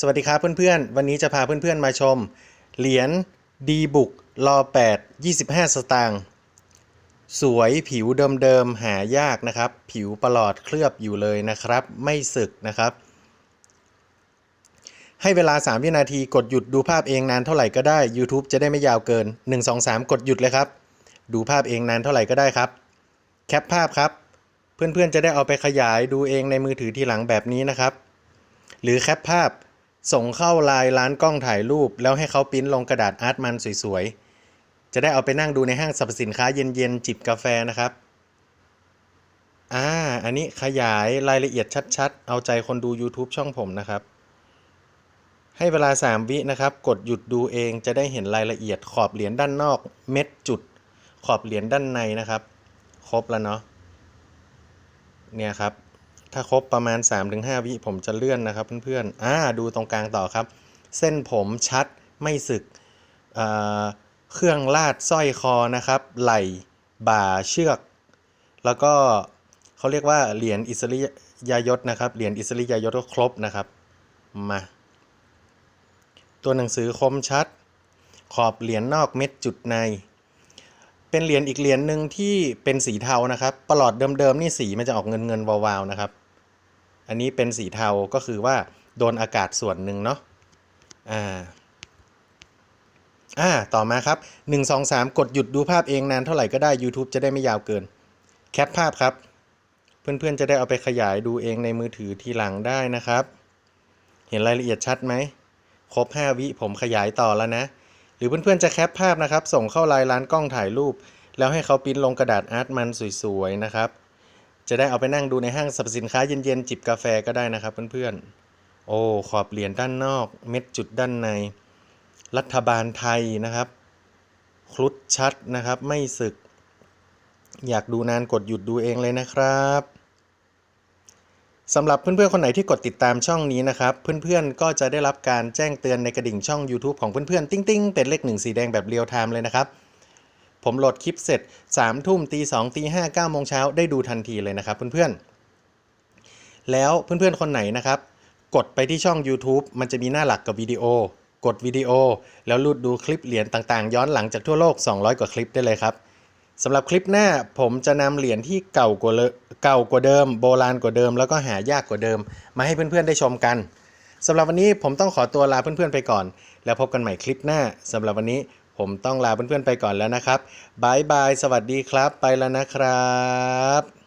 สวัสดีครับเพื่อนๆ วันนี้จะพาเพื่อนๆมาชม เหรียญดีบุกรอ8 25 สตางค์สวยผิวเดิมๆหายากนะครับ ผิวประหลอดเคลือบอยู่เลยนะครับ ไม่สึกนะครับ ให้เวลา 3 วินาทีกดหยุดดูภาพเองนานเท่าไหร่ก็ได้ YouTube จะได้ไม่ยาวเกิน 1 2 3 กดหยุดเลยครับ ดูภาพเองนานเท่าไหร่ก็ได้ครับ แคปภาพครับ เพื่อนๆจะได้เอาไปขยายดูเองในมือถือทีหลังแบบนี้นะครับ หรือแคปภาพ ส่งเข้าลน์ร้านกล้องถ่ายรูป แล้วให้เขาปริ้นลงกระดาษอาร์ตมันสวยๆ จะได้เอาไปนั่งดูในห้างสรรพสินค้าเย็นๆ จิบกาแฟนะครับ อ่า อันนี้ขยายรายละเอียดชัดๆ เอาใจคนดู YouTube ช่องผมนะครับ ให้เวลา 3 วินะครับ กดหยุดดูเองจะได้เห็นรายละเอียดขอบเหรียญด้านนอก เม็ดจุด ขอบเหรียญด้านในนะครับ ครบแล้วเนาะเนี่ยครับ ถ้าครบประมาณ 3-5 วิผมจะเลื่อนนะครับเพื่อนๆอ่าดูตรงกลางต่อครับ เส้นผมชัดไม่สึกเครื่องลาดสร้อยคอนะครับ ไหล่บ่าเชือก แล้วก็เขาเรียกว่าเหรียญอิสริยยศนะครับเหรียญอิสริยยศก็ครบนะครับมาตัวหนังสือคมชัด ขอบเหรียญนอกเม็ดจุดใน เป็นเหรียญอีกเหรียญหนึ่งที่เป็นสีเทานะครับประหลอดเดิมๆนี่สีมันจะออกเงินเงินวาวๆนะครับ อันนี้เป็นสีเทาก็คือว่าโดนอากาศส่วนหนึ่งเนาะอ่าอ่าต่อมาครับ 1 2 3 กดหยุดดูภาพเองนานเท่าไหร่ก็ได้ YouTube จะได้ไม่ยาวเกิน แคปภาพครับ เพื่อนๆจะได้เอาไปขยายดูเองในมือถือทีหลังได้นะครับ เห็นรายละเอียดชัดไหม ครบ 5 วิผมขยายต่อแล้วนะ หรือเพื่อนๆจะแคปภาพนะครับ ส่งเข้าไลน์ร้านกล้องถ่ายรูป แล้วให้เขาปิ้นลงกระดาษอาร์ตมันสวยๆนะครับ จะได้เอาไปนั่งดูในห้างสรรพสินค้าเย็นๆจิบกาแฟก็ได้นะครับเพื่อนๆ โอ้ขอบเหรียญด้านนอก เม็ดจุดด้านใน รัฐบาลไทยนะครับครุฑชัดนะครับ ไม่สึก อยากดูนานกดหยุดดูเองเลยนะครับสำหรับเพื่อนๆ คนไหนที่กดติดตามช่องนี้นะครับ เพื่อนๆ ก็จะได้รับการแจ้งเตือนในกระดิ่งช่อง YouTube ของเพื่อนๆ ติ้งๆ เป็นเลขหนึ่งสีแดงแบบเรียลไทม์เลยนะครับ ผมโหลดคลิปเสร็จ3ทุ่มตี2ตี5 9โมงเช้าได้ดูทันทีเลยนะครับเพื่อนๆ แล้วเพื่อนๆคนไหนนะครับ กดไปที่ช่อง YouTube มันจะมีหน้าหลักกับวิดีโอกดวิดีโอ แล้วลูดดูคลิปเหรียญต่างๆ ย้อนหลังจากทั่วโลก 200 กว่าคลิปได้เลยครับสำหรับคลิปหน้าผมจะนำเหรียญที่เก่ากว่าเลเก่ากว่าเดิม โบราณกว่าเดิม แล้วก็หายากกว่าเดิม มาให้เพื่อนๆได้ชมกันสำหรับวันนี้ผมต้องขอตัวลาเพื่อนๆไปก่อน แล้วพบกันใหม่คลิปหน้าสำหรับวันนี้ ผมต้องลาเพื่อนๆไปก่อนแล้วนะครับบายบาย สวัสดีครับ ไปแล้วนะครับ